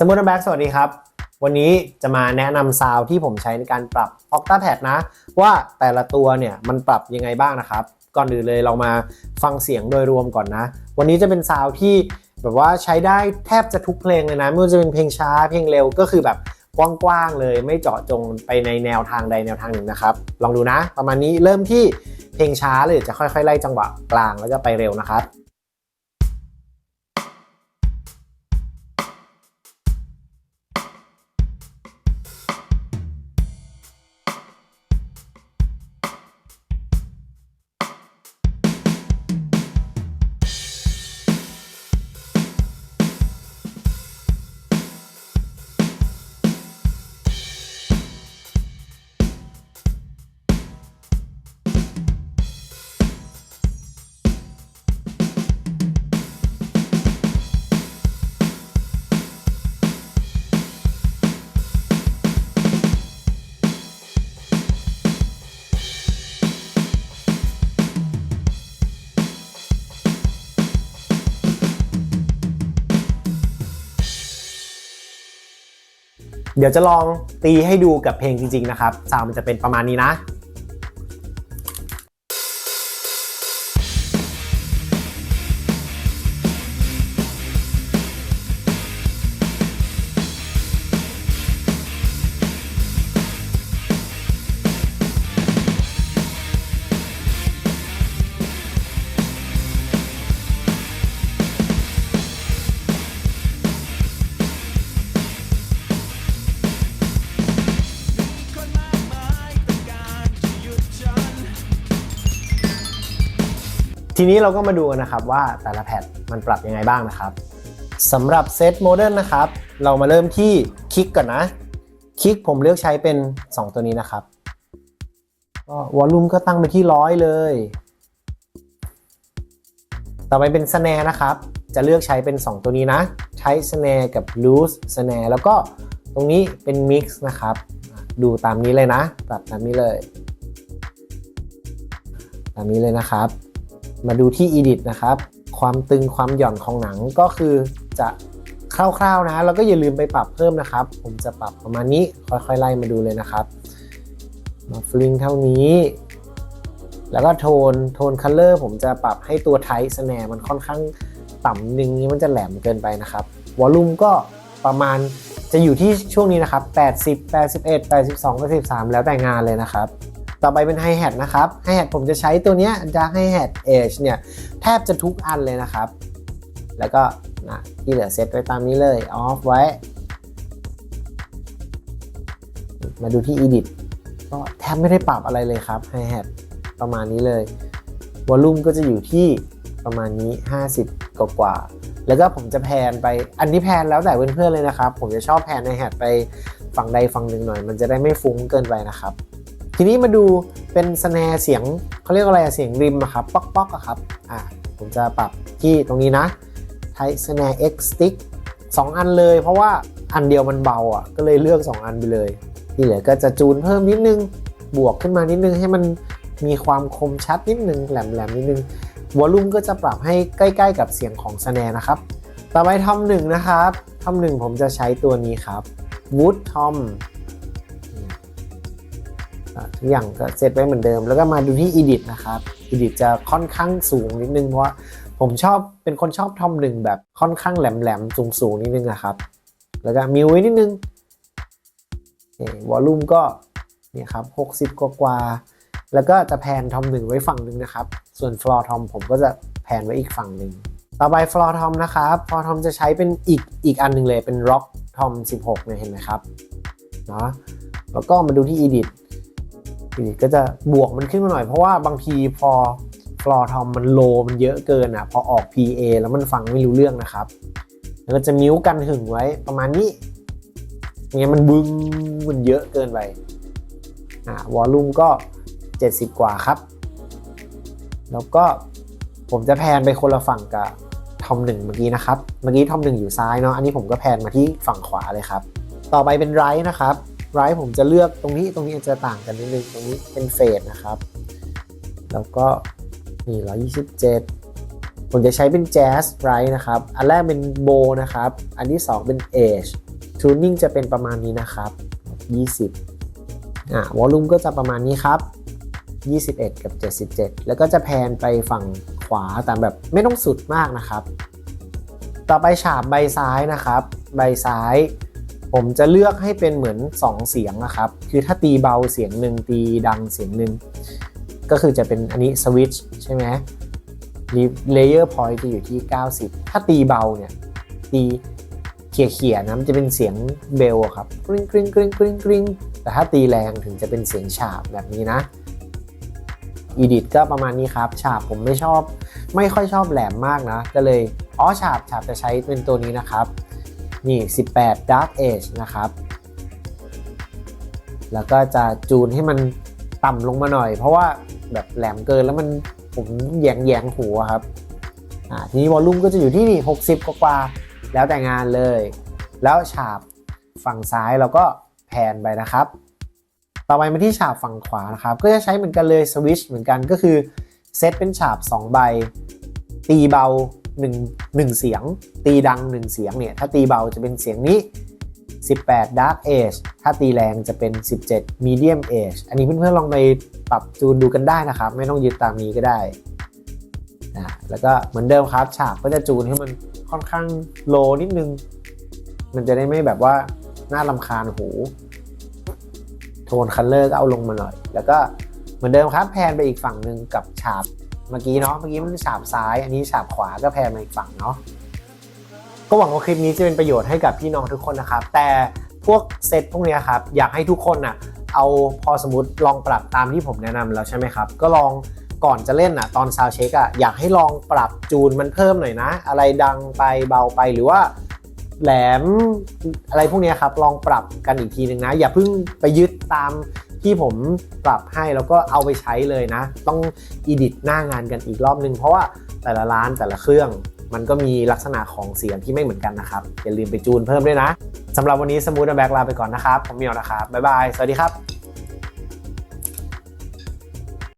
สมมติแบ็กสวัสดีครับ วันนี้จะมาแนะนำซาวที่ผมใช้ในการปรับ Octapad นะ ว่าแต่ละตัวเนี่ยมันปรับยังไงบ้างนะครับ ก่อนอื่นเลยเรามาฟังเสียงโดยรวมก่อนนะ วันนี้จะเป็นซาวที่แบบว่าใช้ได้แทบจะทุกเพลงเลยนะ ไม่ว่าจะเป็นเพลงช้าเพลงเร็วก็คือแบบกว้างๆเลยไม่เจาะจงไปในแนวทางใดแนวทางหนึ่งนะครับ ลองดูนะ ประมาณนี้เริ่มที่เพลงช้าเลยจะค่อยๆ ไล่จังหวะกลางแล้วก็ไปเร็วนะครับ เดี๋ยวจะลองตีให้ดูกับเพลงจริงๆนะครับซาวมันจะเป็นประมาณนี้นะ ทีนี้เราก็มาดูกันนะครับว่าแต่ละแพทมันปรับยังไงบ้างนะครับสำหรับเซตโมเดิร์นนะครับ เรามาเริ่มที่คลิกก่อนนะ คลิกผมเลือกใช้เป็น 2 ตัวนี้นะครับก็วอลลุ่มก็ตั้งไปที่ร้อยเลย ต่อไปเป็นสแนร์นะครับ จะเลือกใช้เป็น 2 ตัวนี้นะ ใช้สแนร์กับ loose สแนร์แล้วก็ตรงนี้เป็น mix นะครับ ดูตามนี้เลยนะ ปรับตามนี้เลย ตามนี้เลยนะครับ มาดูที่ edit นะครับ ความตึงความหย่อนของหนังก็คือจะคร่าวๆนะแล้วก็อย่าลืมไปปรับเพิ่มนะครับ ผมจะปรับประมาณนี้ค่อยๆไล่มาดูเลยนะครับมาฟลิงเท่านี้ แล้วก็โทนโทนคัลเลอร์ผมจะปรับให้ตัวไทสแนร์มันค่อนข้างต่ำนึงนี้มันจะแหลมเกินไปนะครับวอลลุ่มก็ประมาณจะอยู่ที่ช่วงนี้นะครับ 80 81 82 83 แล้วแต่งานเลยนะครับ ต่อไปเป็นไฮแฮทนะครับไฮแฮทผมจะใช้ตัวเนี้ยจะไฮแฮทเอชเนี่ยแทบจะทุกอันเลยนะครับ แล้วก็นะที่เหลือเซตไว้ตามนี้เลยออฟไว้ มาดูที่ Edit ก็แทบไม่ได้ปรับอะไรเลยครับไฮแฮทประมาณนี้เลยวอลลุ่มก็จะอยู่ที่ประมาณนี้ 50 กว่ากว่าๆแล้วก็ผมจะแพนไป อันนี้แพนแล้วแต่เพื่อนๆเลยนะครับ ผมจะชอบแพนไฮแฮทไปฝั่งใดฝั่งหนึ่งหน่อย มันจะได้ไม่ฟุ้งเกินไปนะครับ ทีนี้มาดูเป็นสแนร์เสียงเขาเรียกอะไรเสียงริมอะครับ ป๊อกป๊อกอะครับอะผมจะปรับที่ตรงนี้นะใช้สแนร์ X stick 2อันเลย เพราะว่าอันเดียวมันเบาอะก็เลยเลือก 2 อันไปเลยที่เหลือก็จะจูนเพิ่มนิดนึงบวกขึ้นมานิดนึงให้มันมีความคมชัดนิดนึงแหลมแหลมๆนิดนึงวอลลุ่มก็จะปรับให้ใกล้ๆกับเสียงของสแนร์นะครับ ต่อไปทอมหนึ่งนะครับทอมหนึ่งผมจะใช้ตัวนี้ครับ Wood Tom อะ ทุกอย่างก็เซตไว้เหมือนเดิม แล้วก็มาดูที่ Edit นะครับ Edit จะค่อนข้างสูงนิดนึงเพราะว่าผมชอบเป็นคนชอบทอมหนึ่งแบบค่อนข้างแหลมๆสูงๆนิดนึงนะครับ แล้วก็มิวไว้นิดนึงวอลลุ่มก็เนี่ยครับ 60 กว่ากว่าแล้วก็จะแพนทอมหนึ่งไว้ฝั่งหนึ่งนะครับ ส่วนฟลอร์ทอมผมก็จะแพนไว้อีกฝั่งหนึ่งต่อไปฟลอร์ทอมนะครับฟลอร์ทอมจะใช้เป็นอีกอีกอันหนึ่งเลยเป็นร็อกทอม16เนี่ยเห็นไหมครับเนาะแล้วก็มาดูที่ Edit อีกก็จะบวกมันขึ้นมาหน่อยเพราะว่าบางทีพอฟลอร์ทอมมันโลมันเยอะเกินอะพอออก PA แล้วมันฟังไม่รู้เรื่องนะครับ แล้วก็จะมิ้วกันหึงไว้ประมาณนี้อย่างเงี้ยมันบึ้งมันเยอะเกินไปอ่าวอลลุ่มก็ 70 กว่าครับ แล้วก็ผมจะแพนไปคนละฝั่งกับทอมหนึ่งเมื่อกี้นะครับ เมื่อกี้ทอมหนึ่งอยู่ซ้ายเนาะอันนี้ผมก็แพนมาที่ฝั่งขวาเลยครับ ต่อไปเป็นไรนะครับ ไรผมจะเลือกตรงนี้ตรงนี้อาจจะต่างกันนิดนึงตรงนี้เป็นเฟดนะครับ แล้วก็นี่127 ผมจะใช้เป็นแจ๊สไรนะครับ อันแรกเป็นโบนะครับ อันที่ 2 เป็นเอชทูนิ่งจะเป็นประมาณนี้นะครับ 20อ่าวอลลุ่มก็จะประมาณนี้ครับ 21 กับ 77 แล้วก็จะแพนไปฝั่งขวาแต่แบบไม่ต้องสุดมากนะครับ ต่อไปฉาบใบซ้ายนะครับ ใบซ้าย ผมจะเลือกให้เป็นเหมือน 2 เสียงนะครับ คือถ้าตีเบาเสียงหนึ่งตีดังเสียงหนึ่งก็คือจะเป็นอันนี้สวิตช์ใช่ไหมเลเยอร์พอยต์จะอยู่ที่ 90 ถ้าตีเบาเนี่ยตีเขี่ยๆนะมันจะเป็นเสียงเบลครับกริ๊งกริ๊งกริ๊งกริ๊งกริ๊งแต่ถ้าตีแรงถึงจะเป็นเสียงฉาบแบบนี้นะอีดิทก็ประมาณนี้ครับฉาบผมไม่ชอบ ไม่ค่อยชอบแหลมมากนะ ก็เลยอ๋อฉาบฉาบจะใช้เป็นตัวนี้นะครับ นี่ 18 Dark Age นะครับ แล้วก็จะจูนให้มันต่ำลงมาหน่อย เพราะว่าแบบแหลมเกินแล้วมันผมแยงแยงหูอะครับอ่าทีนี้วอลลุ่มก็จะอยู่ที่นี่60 กว่าๆแล้วแต่งานเลย แล้วฉาบฝั่งซ้ายเราก็แพนไปนะครับ ต่อไปมาที่ฉาบฝั่งขวานะครับ ก็จะใช้เหมือนกันเลยสวิชเหมือนกันก็คือเซตเป็นฉาบ 2 ใบ ตีเบา 1 1เสียง ตีดัง1เสียงเนี่ย ถ้าตีเบาจะเป็นเสียงนี้ 18 Dark Age ถ้าตีแรงจะเป็น 17 Medium Age อันนี้เพื่อนๆลองไปปรับจูนดูกันได้นะครับ ไม่ต้องยึดตามนี้ก็ได้นะแล้วก็เหมือนเดิมครับฉากก็จะจูนให้มันค่อนข้างโลนิดนึง มันจะได้ไม่แบบว่าน่าลำคาญหูโทนคัลเลอร์ก็เอาลงมาหน่อย แล้วก็เหมือนเดิมครับแพนไปอีกฝั่งหนึ่งกับฉาบ เมื่อกี้เนาะเมื่อกี้มันฉาบซ้าย อันนี้ฉาบขวาก็แพนมาอีกฝั่งเนาะก็หวังว่าคลิปนี้จะเป็นประโยชน์ให้กับพี่น้องทุกคนนะครับ แต่พวกเซตพวกนี้ครับอยากให้ทุกคนน่ะเอาพอสมมติลองปรับตามที่ผมแนะนำแล้วใช่ไหมครับ ก็ลองก่อนจะเล่นอะตอนซาวเช็คอะอยากให้ลองปรับจูนมันเพิ่มหน่อยนะ อะไรดังไปเบาไปหรือว่าแหลมอะไรพวกนี้ครับลองปรับกันอีกทีหนึ่งนะ อย่าเพิ่งไปยึดตาม ที่ผมปรับให้แล้วก็เอาไปใช้เลยนะ ต้องอีดิตหน้างานกันอีกรอบนึง เพราะว่าแต่ละร้านแต่ละเครื่องมันก็มีลักษณะของเสียงที่ไม่เหมือนกันนะครับ อย่าลืมไปจูนเพิ่มด้วยนะสำหรับวันนี้สมูทแบ็กลาไปก่อนนะครับ ผมเมียวนะครับ บ๊ายบาย สวัสดีครับ